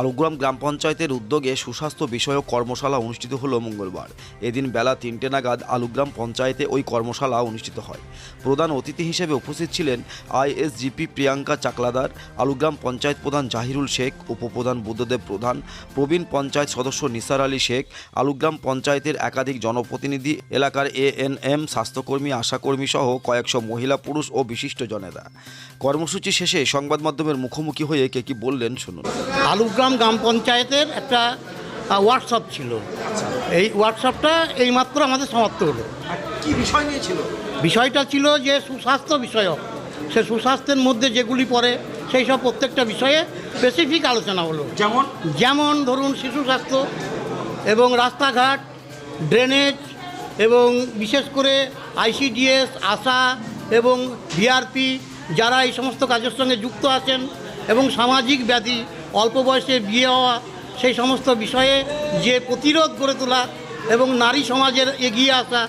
আলুগ্রাম গ্রাম পঞ্চায়েতের উদ্যোগে সুস্বাস্থ্য বিষয়ক কর্মশালা অনুষ্ঠিত হলো মঙ্গলবার। এদিন বেলা তিনটে নাগাদ আলুগ্রাম পঞ্চায়েতে ওই কর্মশালা অনুষ্ঠিত হয়। প্রধান অতিথি হিসেবে উপস্থিত ছিলেন আইএসজিপি প্রিয়াঙ্কা চাকলাদার, আলুগ্রাম পঞ্চায়েত প্রধান জাহিরুল শেখ, উপপ্রধান বুদ্ধদেব প্রধান, প্রবীণ পঞ্চায়েত সদস্য নিসার আলী শেখ, আলুগ্রাম পঞ্চায়েতের একাধিক জনপ্রতিনিধি, এলাকার এএনএম স্বাস্থ্যকর্মী, আশাকর্মী সহ কয়েকশো মহিলা, পুরুষ ও বিশিষ্টজনেরা কর্মসূচি শেষে সংবাদ মাধ্যমের মুখোমুখি হয়ে কে কি বললেন শুনুন। আলুগ্রাম গ্রাম পঞ্চায়েতের একটা ওয়ার্কশপ ছিল। এই ওয়ার্কশপটা এইমাত্র আমাদের সমাপ্ত হলো। কি বিষয় নিয়ে ছিল? বিষয়টা ছিল যে সুস্বাস্থ্য বিষয়ক। সে সুস্বাস্থ্যের মধ্যে যেগুলি পড়ে সেই সব প্রত্যেকটা বিষয়ে স্পেসিফিক আলোচনা হলো। যেমন? যেমন ধরুন শিশু স্বাস্থ্য এবং রাস্তাঘাট ড্রেনেজ এবং বিশেষ করে আইসিডিএস আশা এবং ভিআরপি যারা এই সমস্ত কাজের সঙ্গে যুক্ত আছেন এবং সামাজিক ব্যাধি অল্প বয়সে বিয়ে হওয়া সেই সমস্ত বিষয়ে যে প্রতিরোধ গড়ে তোলা এবং নারী সমাজের এগিয়ে আসা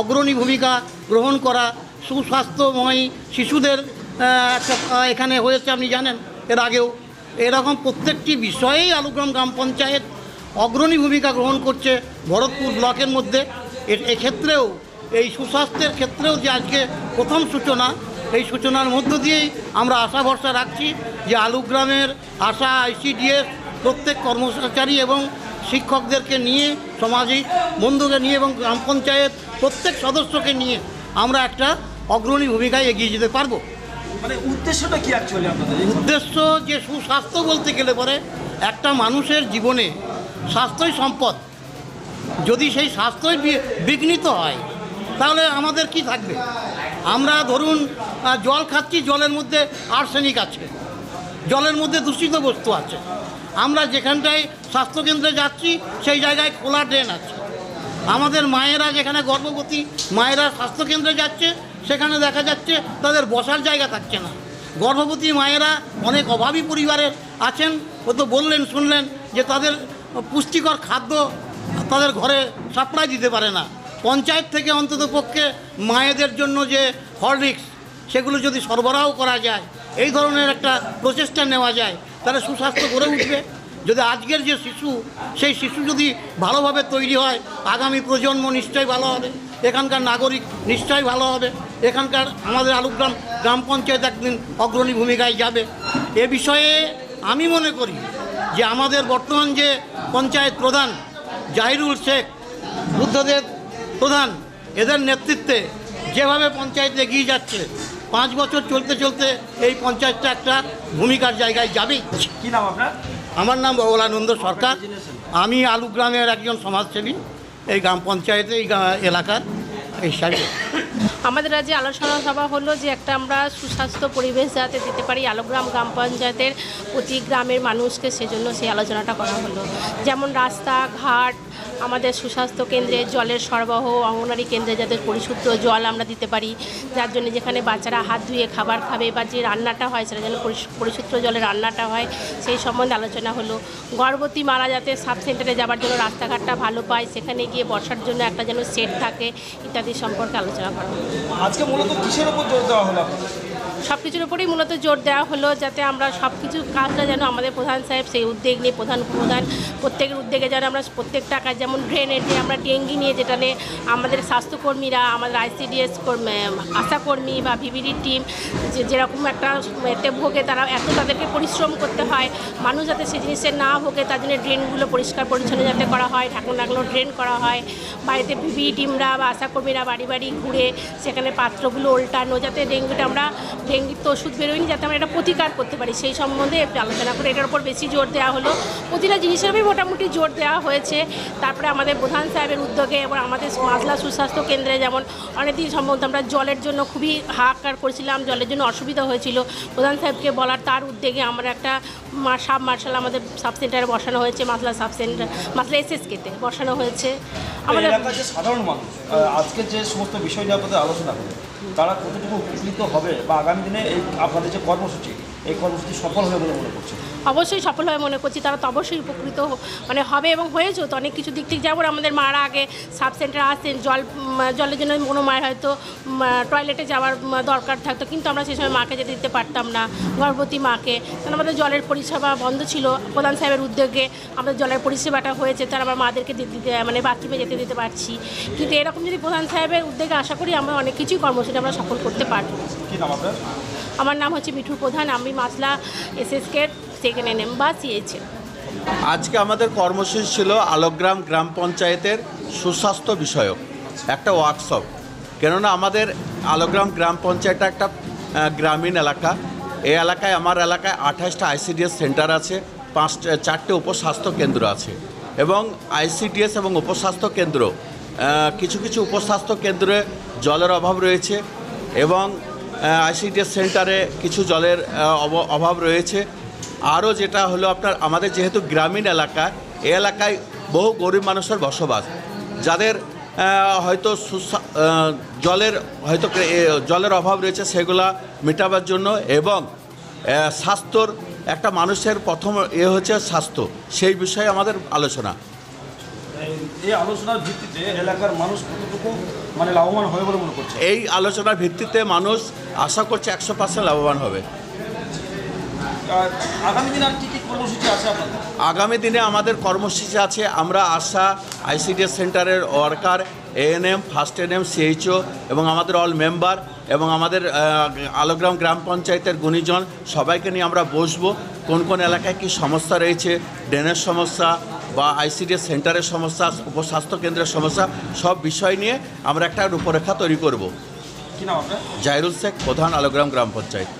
অগ্রণী ভূমিকা গ্রহণ করা সুস্বাস্থ্যময় শিশুদের এখানে হয়েছে আপনি জানেন, এর আগেও। এরকম প্রত্যেকটি বিষয়েই আলুগ্রাম গ্রাম পঞ্চায়েত অগ্রণী ভূমিকা গ্রহণ করছে ভরতপুর ব্লকের মধ্যে। এক্ষেত্রেও, এই সুস্বাস্থ্যের ক্ষেত্রেও যে আজকে প্রথম সূচনা এই সূচনার মধ্য দিয়েই আমরা আশা ভরসা রাখছি যে আলুগ্রামের আশা আইসিডিএস প্রত্যেক কর্মচারী এবং শিক্ষকদেরকে নিয়ে সামাজিক বন্ধুকে নিয়ে এবং গ্রাম পঞ্চায়েত প্রত্যেক সদস্যকে নিয়ে আমরা একটা অগ্রণী ভূমিকায় এগিয়ে যেতে পারব। মানে উদ্দেশ্যটা কি অ্যাকচুয়ালি আপনাদের? উদ্দেশ্য যে সুস্বাস্থ্য বলতে গেলে পরে একটা মানুষের জীবনে স্বাস্থ্যই সম্পদ। যদি সেই স্বাস্থ্যই বিঘ্নিত হয় তাহলে আমাদের কি থাকবে? আমরা ধরুন জল খাচ্ছি, জলের মধ্যে আর্সেনিক আছে। জলের মধ্যে দূষিত বস্তু আছে। আমরা যেখানটায় স্বাস্থ্যকেন্দ্রে যাচ্ছি, সেই জায়গায় খোলা ড্রেন আছে। আমাদের মায়েরা যেখানে গর্ভবতী, মায়েরা স্বাস্থ্যকেন্দ্রে যাচ্ছে, সেখানে দেখা যাচ্ছে তাদের বসার জায়গা থাকছে না। গর্ভবতী মায়েরা অনেক অভাবী পরিবারের আছেন, ও তো বললেন, শুনলেন যে তাদের পুষ্টিকর খাদ্য তাদের ঘরে সাপ্লাই দিতে পারে না। পঞ্চায়েত থেকে অন্তত পক্ষে মায়েদের জন্য যে হরলিক্স সেগুলো যদি সরবরাহ করা যায়, এই ধরনের একটা প্রচেষ্টা নেওয়া যায়, তাহলে সুস্বাস্থ্য গড়ে উঠবে। যদি আজকের যে শিশু, সেই শিশু যদি ভালোভাবে তৈরি হয়, আগামী প্রজন্ম নিশ্চয়ই ভালো হবে, এখানকার নাগরিক নিশ্চয়ই ভালো হবে, এখানকার আমাদের আলুগ্রাম গ্রাম পঞ্চায়েত একদিন অগ্রণী ভূমিকায় যাবে। এ বিষয়ে আমি মনে করি যে আমাদের বর্তমান যে পঞ্চায়েত প্রধান জাহিরুল শেখ, বুদ্ধদেব প্রধান এদের নেতৃত্বে যেভাবে পঞ্চায়েত এগিয়ে যাচ্ছে পাঁচ বছর চলতে চলতে এই পঞ্চায়েতটা একটা ভূমিকার জায়গায় যাবে। কি নাম আপনার? আমার নাম বগলানন্দ সরকার। আমি আলুগ্রামের একজন সমাজসেবী এই গ্রাম পঞ্চায়েতে এই এলাকার এলাকার হিসাবে আমাদের আজ আলোচনা সভা হলো যে একটা আমরা সুস্বাস্থ্য পরিবেশ যাতে দিতে পারি, আলোগ্রাম গ্রাম পঞ্চায়েতের প্রতি গ্রামের মানুষকে সেজন্য সেই আলোচনাটা করা হলো। যেমন রাস্তাঘাট, আমাদের সুস্বাস্থ্য কেন্দ্রে জলের সরবরাহ অঙ্গনারী কেন্দ্রে যাতে পরিশুদ্ধ জল আমরা দিতে পারি, যার জন্য যেখানে বাচ্চারা হাত ধুয়ে খাবার খাবে বা যে রান্নাটা হয় সেটা যেন পরিশ- পরিশুদ্ধ জলে রান্নাটা হয়, সেই সম্বন্ধে আলোচনা হলো। গর্ভবতী মারা যাতে সাব সেন্টারে যাওয়ার জন্য রাস্তাঘাটটা ভালো পায়, সেখানে গিয়ে বসার জন্য একটা যেন সেট থাকে ইত্যাদি সম্পর্কে আলোচনা করা আজকে মূলত কিসের উপর জোর দেওয়া হলো আপনাদের? সব কিছুর উপরেই মূলত জোর দেওয়া হলো যাতে আমরা সব কিছু কাজটা যেন আমাদের প্রধান সাহেব সেই উদ্যোগ নিয়ে, প্রধান প্রধান প্রত্যেকের উদ্যোগে যেন আমরা প্রত্যেকটা কাজ, যেমন ড্রেনের নিয়ে আমরা ডেঙ্গি নিয়ে যেটা নিয়ে আমাদের স্বাস্থ্যকর্মীরা, আমাদের আইসিডিএস আশাকর্মী বা ভিভিডির টিম যে যেরকম একটা এতে ভোগে তারা এত তাদেরকে পরিশ্রম করতে হয়, মানুষ যাতে সেই জিনিসের না ভোগে তার জন্য ড্রেনগুলো পরিষ্কার পরিচ্ছন্ন যাতে করা হয়, ঢাকুন ডাকলো ড্রেন করা হয় বাড়িতে ভিভি টিমরা বা আশাকর্মীরা বাড়ি বাড়ি ঘুরে সেখানে পাত্রগুলো উল্টানো যাতে ডেঙ্গুটা আমরা ডেঙ্গুর তো ওষুধ বেরোয়নি যাতে আমরা এটা প্রতিকার করতে পারি। সেই সম্বন্ধে একটু আলোচনা করে এটার উপর বেশি জোর দেওয়া হলো। প্রতিটা জিনিসের জিনিসেরই মোটামুটি জোর দেওয়া হয়েছে। তারপরে আমাদের প্রধান সাহেবের উদ্যোগে এবং আমাদের মাজলা সুস্বাস্থ্য কেন্দ্রে যেমন অনেকদিন সম্ভবত আমরা জলের জন্য খুবই হাহাকার করেছিলাম জলের জন্য অসুবিধা হয়েছিল। প্রধান সাহেবকে বলার তার উদ্যোগে আমরা একটা মা- সাব মার্শাল আমাদের সাব সেন্টারে বসানো হয়েছে মাসলা সাব সেন্টার মাসলা এসএসকেতে বসানো হয়েছে। আমাদের সাধারণ মানুষ আজকে যে সমস্ত বিষয় নিয়ে আপনাদের আলোচনা করে তারা কতটুকু উপকৃত হবে বা আগামী দিনে এই আপনাদের যে কর্মসূচি, এই কর্মসূচি সফল হবে বলে মনে করছেন? অবশ্যই সফল হয় মনে করছি, তারা তো অবশ্যই উপকৃত মানে হবে এবং হয়েছেও তো অনেক কিছু দিক থেকে। যেমন আমাদের মারা আগে সাব সেন্টার আসতেন, জল জলের জন্য কোনো মায়ের হয়তো টয়লেটে যাওয়ার দরকার থাকতো, কিন্তু আমরা সেই সময় মাকে যেতে দিতে পারতাম না, গর্ভবতী মাকে। কারণ আমাদের জলের পরিষেবা বন্ধ ছিল, প্রধান সাহেবের উদ্যোগে আমাদের জলের পরিষেবাটা হয়েছে, তারা আমার মাদেরকে দিতে মানে বাথরুমে যেতে দিতে পারছি। কিন্তু এরকম যদি প্রধান সাহেবের উদ্যোগে আশা করি আমরা অনেক কিছুই কর্মসূচি আমরা সফল করতে পারব। কি আমার নাম হচ্ছে মিঠুর প্রধান আমি মাসলা এসএসকে সেকেন্ড এনএম বা সিএইচএম আজকে আমাদের কর্মসূচি ছিল আলোগ্রাম গ্রাম পঞ্চায়েতের সুস্বাস্থ্য বিষয়ক একটা ওয়ার্কশপ কেননা আমাদের আলোগ্রাম গ্রাম পঞ্চায়েতটা একটা গ্রামীণ এলাকা। এই এলাকায় আমার এলাকায় আঠাশটা আইসিডিএস সেন্টার আছে পাঁচটা চারটে উপস্বাস্থ্য কেন্দ্র আছে। এবং আইসিডিএস এবং উপস্বাস্থ্য কেন্দ্র কিছু কিছু উপস্বাস্থ্য কেন্দ্রে জলের অভাব রয়েছে এবং আইসিডিএস সেন্টারে কিছু জলের অভাব রয়েছে। আরও যেটা হলো আপনার, আমাদের যেহেতু গ্রামীণ এলাকা, এ এলাকায় বহু গরিব মানুষের বসবাস। যাদের হয়তো জলের হয়তো জলের অভাব রয়েছে সেগুলা মেটাবার জন্য এবং স্বাস্থ্যর একটা মানুষের প্রথম এ হচ্ছে স্বাস্থ্য। সেই বিষয়ে আমাদের আলোচনা। এই- আলোচনার ভিত্তিতে এলাকার মানুষ কতটুকু মানে লাভবান হবে বলে মনে করছে? এই আলোচনার ভিত্তিতে মানুষ আশা করছে একশো পার্সেন্ট লাভবান হবে। আগামী দিন আর কি কি কর্মসূচি আছে আপনাদের? আগামী দিনে আমাদের কর্মসূচি আছে আমরা আশা আইসিডিএস সেন্টারের worker ANM first NM CHO এবং আমাদের অল মেম্বার এবং আমাদের আলোগ্রাম গ্রাম পঞ্চায়েতের গুণীজন সবাইকে নিয়ে আমরা বসবো। কোন কোন এলাকায় কী সমস্যা রয়েছে ড্রেনের সমস্যা বা আইসিডিএস সেন্টারের সমস্যা উপস্বাস্থ্য কেন্দ্রের সমস্যা সব বিষয় নিয়ে আমরা একটা রূপরেখা তৈরি করব। জাহিরুল শেখ প্রধান আলোগ্রাম গ্রাম পঞ্চায়েত।